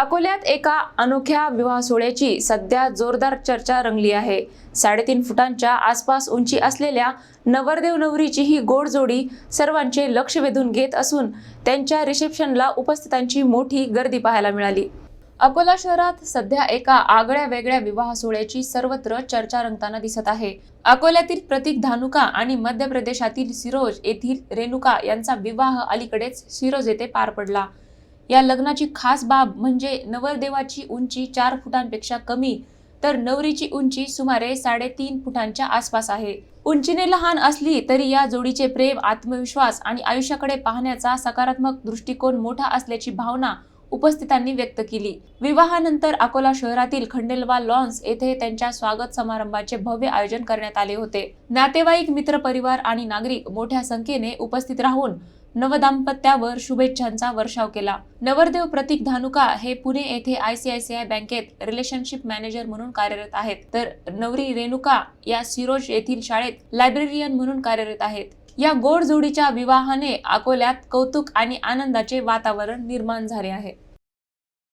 अकोल्यात एका अनोख्या विवाह सोहळ्याची सध्या जोरदार चर्चा रंगली आहे. साडेतीन फुटांच्या आसपास उंची असलेल्या नवरदेव नवरीची ही गोड जोडी सर्वांचे लक्ष वेधून घेत असून त्यांच्या रिसेप्शनला उपस्थितांची मोठी गर्दी पाहायला मिळाली. अकोला शहरात सध्या एका आगळ्या वेगळ्या विवाह सोहळ्याची सर्वत्र चर्चा रंगताना दिसत आहे. अकोल्यातील प्रतीक धानुका आणि मध्य प्रदेशातील सिरोज येथील रेणुका यांचा विवाह अलीकडेच सिरोज येथे पार पडला. या लग्नाची खास बाब म्हणजे नवरदेवाची उंची चार फुटांपेक्षा कमी तर नवरीची उंची सुमारे साडेतीन फुटांच्या आसपास आहे. उंचीने लहान असली तरी या जोडीचे प्रेम आत्मविश्वास आणि आयुष्याकडे पाहण्याचा सकारात्मक दृष्टिकोन मोठा असल्याची भावना उपस्थितांनी व्यक्त केली. विवाहानंतर अकोला शहरातील खंडेलवा लॉन्स येथे त्यांच्या स्वागत समारंभाचे भव्य आयोजन करण्यात आले होते. नातेवाईक मित्र परिवार आणि नागरिक मोठ्या संख्येने उपस्थित राहून नवदाम्पत्यावर शुभेच्छांचा वर्षाव केला. नवरदेव प्रतीक धानुका हे पुणे येथे आयसीआयसीआय बँकेत रिलेशनशिप मॅनेजर म्हणून कार्यरत आहेत. तर नवरी रेणुका या सिरोज येथील शाळेत लायब्रेरियन म्हणून कार्यरत आहेत. या गोड जोडीच्या विवाहाने अकोल्यात कौतुक आणि आनंदाचे वातावरण निर्माण झाले आहे.